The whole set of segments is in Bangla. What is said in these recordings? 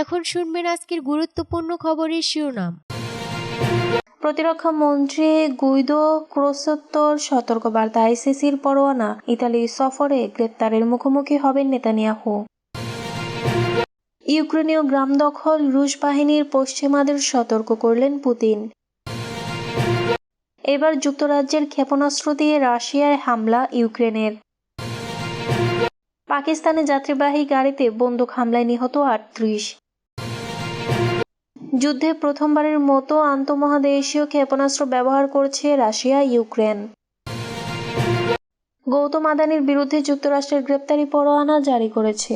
এখন শুনবেন আজকের গুরুত্বপূর্ণ খবরের শিরোনাম। প্রতিরক্ষা মন্ত্রী গুইদো ক্রোসোত্তর সতর্কবার্তা আইসিসির পরোয়ানা ইতালি সফরে গ্রেপ্তারের মুখোমুখি হবেন নেতানিয়াহু। ইউক্রেনীয় গ্রাম দখল, রুশ বাহিনীর পশ্চিমাদের সতর্ক করলেন পুতিন। এবার যুক্তরাজ্যের ক্ষেপণাস্ত্র দিয়ে রাশিয়ায় হামলা ইউক্রেনের। পাকিস্তানে যাত্রীবাহী গাড়িতে বন্দুক হামলায় নিহত আটত্রিশ। যুদ্ধে প্রথমবারের মতো আন্তঃমহাদেশীয় ক্ষেপণাস্ত্র ব্যবহার করছে রাশিয়া, ইউক্রেন। গৌতম আদানির বিরুদ্ধে যুক্তরাষ্ট্রের গ্রেপ্তারি পরোয়ানা জারি করেছে।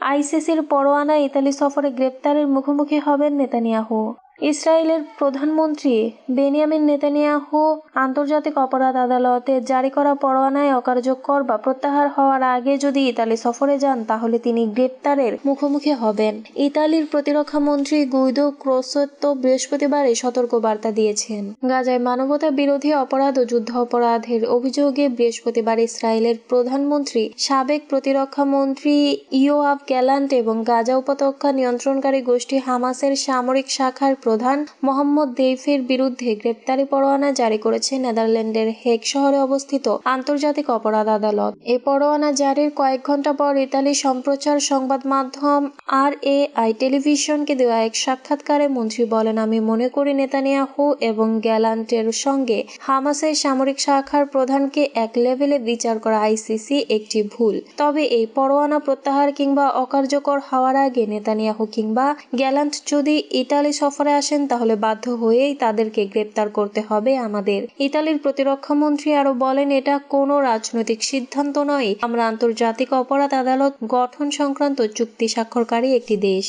আইসিসির পরোয়ানা ইতালি সফরে গ্রেপ্তারের মুখোমুখি হবেন নেতানিয়াহু। ইসরায়েলের প্রধানমন্ত্রী বেনিয়ামিন নেতানিয়াহু আন্তর্জাতিক অপরাধ আদালতে জারি করা পরোয়ানায় অকার্যকর বা প্রত্যাহার হওয়ার আগে যদি ইতালি সফরে যান, তাহলে তিনি গ্রেপ্তারের মুখোমুখি হবেন। ইতালির প্রতিরক্ষা মন্ত্রী গুইদো ক্রোসোত্তো বৃহস্পতিবার এই সতর্ক বার্তা দিয়েছেন। গাজায় মানবতা বিরোধী অপরাধ ও যুদ্ধ অপরাধের অভিযোগে বৃহস্পতিবার ইসরায়েলের প্রধানমন্ত্রী, সাবেক প্রতিরক্ষা মন্ত্রী ইয়োআব গ্যালান্ট এবং গাজা উপত্যকা নিয়ন্ত্রণকারী গোষ্ঠী হামাসের সামরিক শাখার প্রধান মোহাম্মদ দেইফের বিরুদ্ধে গ্রেপ্তারি পরোয়ানা জারি করেছে নেদারল্যান্ডের হেগ শহরে অবস্থিত আন্তর্জাতিক অপরাধ আদালত। এ পরোয়ানা জারির কয়েক ঘণ্টা পর ইতালি সম্প্রচার সংবাদ মাধ্যম আর এ আই টেলিভিশনকে দেওয়া এক সাক্ষাৎকারে মন্ত্রী বলেন, আমি মনে করি নেতানিয়াহু এবং গ্যালান্টের সঙ্গে হামাসের সামরিক শাখার প্রধানকে এক লেভেলে বিচার করা আইসিসি একটি ভুল। তবে এই পরোয়ানা প্রত্যাহার কিংবা অকার্যকর হওয়ার আগে নেতানিয়াহু কিংবা গ্যালান্ট যদি ইতালি সফরে আসেন, তাহলে বাধ্য হয়েই তাদেরকে গ্রেপ্তার করতে হবে আমাদের। ইতালির প্রতিরক্ষা মন্ত্রী আরও বলেন, এটা কোনো রাজনৈতিক সিদ্ধান্ত নয়। আমরা আন্তর্জাতিক অপরাধ আদালত গঠন সংক্রান্ত চুক্তি স্বাক্ষরকারী একটি দেশ।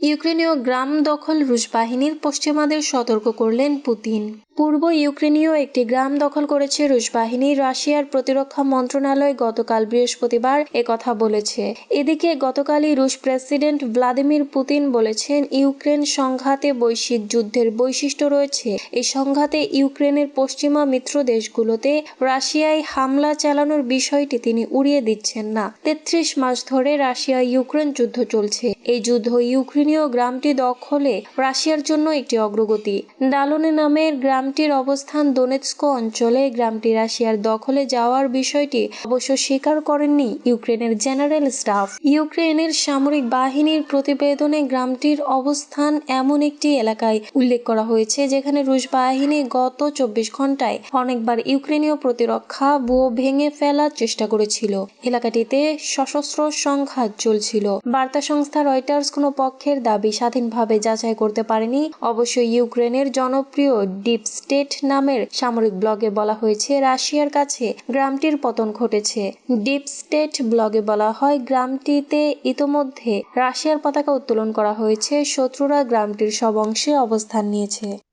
ইউক্রেনীয় গ্রাম দখল রুশ বাহিনীর পশ্চিমাদের সতর্ক করলেন পুতিন। পূর্ব ইউক্রেনীয় একটি গ্রাম দখল করেছে রুশ বাহিনী। রাশিয়ার প্রতিরক্ষা মন্ত্রণালয় গতকাল বৃহস্পতিবার কথা বলেছে। এদিকে গতকালই রুশ প্রেসিডেন্ট ভ্লাদিমির পুতিন বলেছেন, ইউক্রেন সংঘাতে বৈশ্বিক যুদ্ধের বৈশিষ্ট্য রয়েছে। এই সংঘাতে ইউক্রেনের পশ্চিমা মিত্র দেশগুলোতে রাশিয়ায় হামলা চালানোর বিষয়টি তিনি উড়িয়ে দিচ্ছেন না। তেত্রিশ মাস ধরে রাশিয়া ইউক্রেন যুদ্ধ চলছে। এই যুদ্ধ ইউক্রেনীয় গ্রামটি দখলে রাশিয়ার জন্য একটি অগ্রগতি। দালনে নামের গ্রামটির অবস্থান দোনেৎস্ক অঞ্চলে। গ্রামটি রাশিয়ার দখলে যাওয়ার বিষয়টি অবশ্য স্বীকার করেননি ইউক্রেনের জেনারেল স্টাফ। ইউক্রেনের সামরিক বাহিনীর প্রতিবেদনে গ্রামটির অবস্থান এমন একটি এলাকায় উল্লেখ করা হয়েছে, যেখানে রুশ বাহিনী গত চব্বিশ ঘন্টায় অনেকবার ইউক্রেনীয় প্রতিরক্ষা ভুয়ো ভেঙে ফেলার চেষ্টা করেছিল। এলাকাটিতে সশস্ত্র সংঘাত চলছিল। বার্তা সংস্থা রয়টার্স কোনো পক্ষের দাবি স্বাধীনভাবে যাচাই করতে পারেনি। অবশ্য ইউক্রেনের জনপ্রিয় ডিপ স্টেট নামের সামরিক ব্লগে বলা হয়েছে, রাশিয়ার কাছে গ্রামটির পতন ঘটেছে। ডিপ স্টেট ব্লগে বলা হয়, গ্রামটিতে ইতোমধ্যে রাশিয়ার পতাকা উত্তোলন করা হয়েছে। শত্রুরা গ্রামটির সব অংশে অবস্থান নিয়েছে।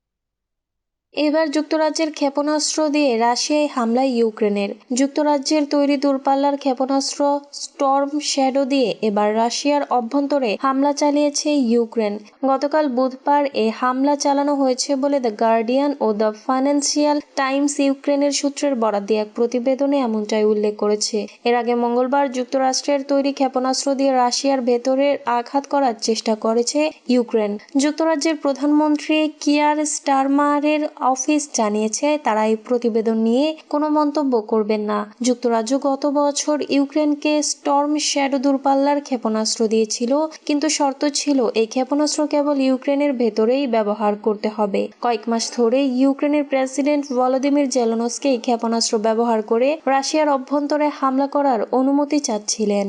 এবার যুক্তরাজ্যের ক্ষেপণাস্ত্র দিয়ে রাশিয়ায় হামলায় ইউক্রেনের। যুক্তরাজ্যের তৈরি দূরপাল্লার ক্ষেপণাস্ত্র স্টর্ম শ্যাডো দিয়ে এবার রাশিয়ার অভ্যন্তরে হামলা চালিয়েছে ইউক্রেন। গতকাল বুধবার এ হামলা চালানো হয়েছে বলে দ্য গার্ডিয়ান ও দ্য ফাইন্যান্সিয়াল টাইমস ইউক্রেনের সূত্রের বরাদ দিয়ে এক প্রতিবেদনে এমনটাই উল্লেখ করেছে। এর আগে মঙ্গলবার যুক্তরাষ্ট্রের তৈরি ক্ষেপণাস্ত্র দিয়ে রাশিয়ার ভেতরে আঘাত করার চেষ্টা করেছে ইউক্রেন। যুক্তরাজ্যের প্রধানমন্ত্রী কিয়ার স্টারমারের অফিস জানিয়েছে, তারা এই প্রতিবেদন নিয়ে কোনো মন্তব্য করবেন না। যুক্তরাজ্য গত বছর ইউক্রেনকে স্টর্ম শ্যাডো দূরপাল্লার ক্ষেপণাস্ত্র দিয়েছিল, কিন্তু শর্ত ছিল, এই ক্ষেপণাস্ত্র কেবল ইউক্রেনের ভেতরেই ব্যবহার করতে হবে। কয়েক মাস ধরে ইউক্রেনের প্রেসিডেন্ট ভলোদিমির জেলনসকে এই ক্ষেপণাস্ত্র ব্যবহার করে রাশিয়ার অভ্যন্তরে হামলা করার অনুমতি চাচ্ছিলেন।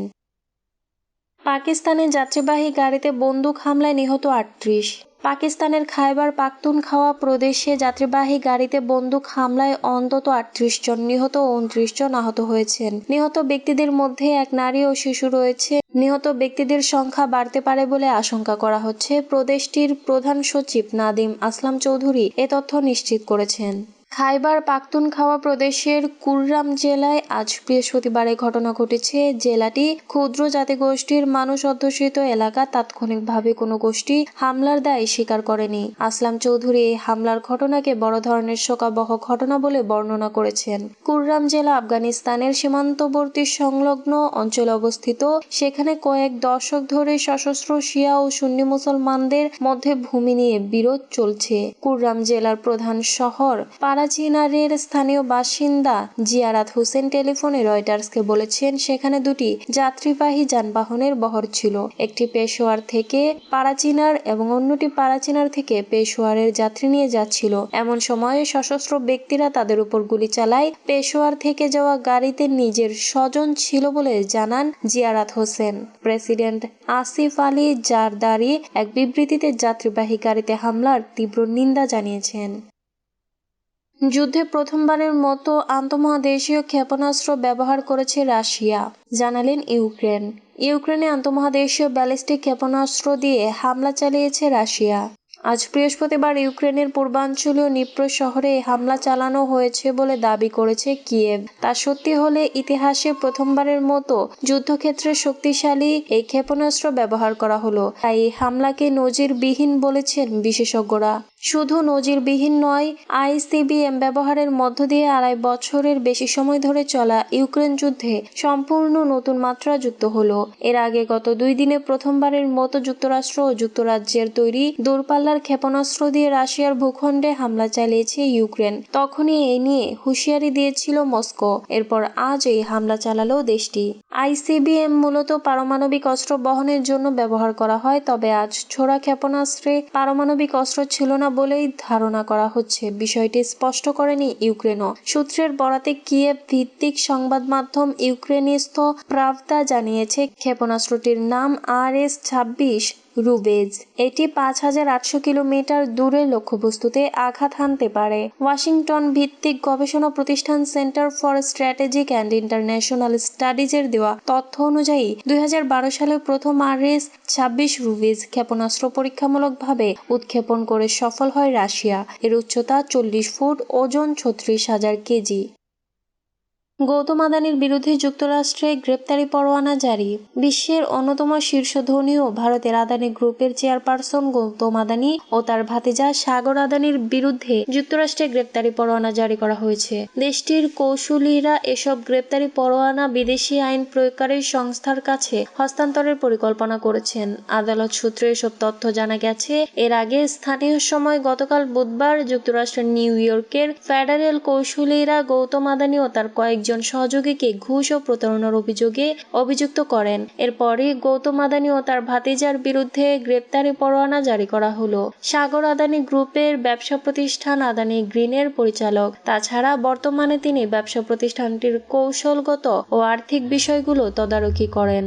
পাকিস্তানে যাত্রীবাহী গাড়িতে বন্দুক হামলায় নিহত আটত্রিশ। পাকিস্তানের খাইবার পাখতুনখাওয়া প্রদেশে যাত্রীবাহী গাড়িতে বন্দুক হামলায় অন্তত আটত্রিশ জন নিহত উনত্রিশ জন আহত হয়েছেন। নিহত ব্যক্তিদের মধ্যে এক নারী ও শিশু রয়েছে। নিহত ব্যক্তিদের সংখ্যা বাড়তে পারে বলে আশঙ্কা করা হচ্ছে। প্রদেশটির প্রধান সচিব নাদিম আসলাম চৌধুরী এ তথ্য নিশ্চিত করেছেন। খাইবার পাখতুনখাওয়া প্রদেশের কুররাম জেলায় আজ বৃহস্পতিবার ঘটনা ঘটেছে। জেলাটি ক্ষুদ্র জাতিগোষ্ঠীর মানুষ অধ্যুষিত এলাকা। তাৎক্ষণিকভাবে কোনো গোষ্ঠী হামলার দায় স্বীকার করেনি। আসলাম চৌধুরী এই হামলার ঘটনাকে বড় ধরনের শোকাবহ ঘটনা বলে বর্ণনা করেছেন। কুররাম জেলা আফগানিস্তানের সীমান্তবর্তী সংলগ্ন অঞ্চলে অবস্থিত। সেখানে কয়েক দশক ধরে সশস্ত্র শিয়া ও সুন্নি মুসলমানদের মধ্যে ভূমি নিয়ে বিরোধ চলছে। কুররাম জেলার প্রধান শহর পারাচিনারের স্থানীয় বাসিন্দা জিয়ারাত হোসেন টেলিফোনে রয়টার্সকে বলেছেন, সেখানে দুটি যাত্রীবাহী যানবাহনের বহর ছিল। একটি পেশোয়ার থেকে পারাচিনার এবং অন্যটি পারাচিনার থেকে পেশোয়ারের যাত্রী নিয়ে যাচ্ছিল। এমন সময়ে সশস্ত্র ব্যক্তিরা তাদের উপর গুলি চালায়। পেশোয়ার থেকে যাওয়া গাড়িতে নিজের স্বজন ছিল বলে জানান জিয়ারাত হোসেন। প্রেসিডেন্ট আসিফ আলী জারদারি এক বিবৃতিতে যাত্রীবাহী গাড়িতে হামলার তীব্র নিন্দা জানিয়েছেন। যুদ্ধে প্রথমবারের মতো আন্তমহাদেশীয় ক্ষেপণাস্ত্র ব্যবহার করেছে রাশিয়া। জানালেন ইউক্রেন। ইউক্রেনে আন্তমহাদেশীয় ব্যালিস্টিক ক্ষেপণাস্ত্র দিয়ে হামলা চালিয়েছে রাশিয়া। আজ বৃহস্পতিবার ইউক্রেনের পূর্বাঞ্চলীয় নিপ্রো শহরে হামলা চালানো হয়েছে বলে দাবি করেছে কিয়েভ। তা সত্যি হলে ইতিহাসে প্রথমবারের মতো যুদ্ধক্ষেত্রে শক্তিশালী এই ক্ষেপণাস্ত্র ব্যবহার করা হলো। তাই হামলাকে নজিরবিহীন বলেছেন বিশেষজ্ঞরা। শুধু নজিরবিহীন নয়, আইসিবিএম ব্যবহারের মধ্য দিয়ে আড়াই বছরের বেশি সময় ধরে চলা ইউক্রেন যুদ্ধে সম্পূর্ণ নতুন মাত্রা যুক্ত হলো। এর আগে গত দুই দিনে প্রথমবারের মতো যুক্তরাষ্ট্র ও যুক্তরাজ্যের তৈরি দূরপাল্লার ক্ষেপণাস্ত্র দিয়ে রাশিয়ার ভূখণ্ডে হামলা চালিয়েছে ইউক্রেন। তখনই এ নিয়ে হুঁশিয়ারি দিয়েছিল মস্কো। এরপর আজ এই হামলা চালালো দেশটি। আইসিবিএম মূলত পারমাণবিক অস্ত্র বহনের জন্য ব্যবহার করা হয়, তবে আজ ছোড়া ক্ষেপণাস্ত্রে পারমাণবিক অস্ত্র ছিল না বলেই ধারণা করা হচ্ছে। বিষয়টি স্পষ্ট করেনি ইউক্রেনও। সূত্রের বরাতে কিয়েভ ভিত্তিক সংবাদ মাধ্যম ইউক্রেনিস্থ প্রাভদা জানিয়েছে, ক্ষেপণাস্ত্রটির নাম আর এস ছাব্বিশ রুবেজ, এটি পাঁচ হাজার আটশো কিলোমিটার দূরে লক্ষ্যবস্তুতে আঘাত হানতে পারে। ওয়াশিংটন ভিত্তিক গবেষণা প্রতিষ্ঠান centre for strategic and international স্টাডিজের দেওয়া তথ্য অনুযায়ী, দুই সালে প্রথম আর এস ছাব্বিশ রুবিজ ক্ষেপণাস্ত্র পরীক্ষামূলকভাবে উৎক্ষেপণ করে সফল হয় রাশিয়া। এর উচ্চতা চল্লিশ ফুট, ওজন ছত্রিশ হাজার কেজি। গৌতম আদানির বিরুদ্ধে যুক্তরাষ্ট্রে গ্রেপ্তারি পরোয়ানা জারি। বিশ্বের অন্যতম শীর্ষ ধনী ও ভারতের আদানি গ্রুপের চেয়ারপারসন গৌতম আদানি ও তার ভাতিজা সাগর আদানির বিরুদ্ধে যুক্তরাষ্ট্রে গ্রেপ্তারি পরোয়ানা জারি করা হয়েছে। দেশটির কৌশলীরা এসব গ্রেপ্তারি পরোয়ানা বিদেশি আইন প্রয়োগকারী সংস্থার কাছে হস্তান্তরের পরিকল্পনা করেছেন। আদালত সূত্রে এসব তথ্য জানা গেছে, এর আগে স্থানীয় সময় গতকাল বুধবার যুক্তরাষ্ট্রের নিউ ইয়র্কের ফেডারেল কৌশলীরা গৌতম আদানি ও তার কয়েকজন একজন সহযোগীকে ঘুষ ও প্রতারণার অভিযোগে অভিযুক্ত করেন। এরপরই গৌতম আদানি ও তার ভাতিজার বিরুদ্ধে গ্রেপ্তারি পরোয়ানা জারি করা হলো। সাগর আদানি গ্রুপের ব্যবসা প্রতিষ্ঠান আদানি গ্রিনের পরিচালক। তাছাড়া বর্তমানে তিনি ব্যবসা প্রতিষ্ঠানটির কৌশলগত ও আর্থিক বিষয়গুলো তদারকি করেন।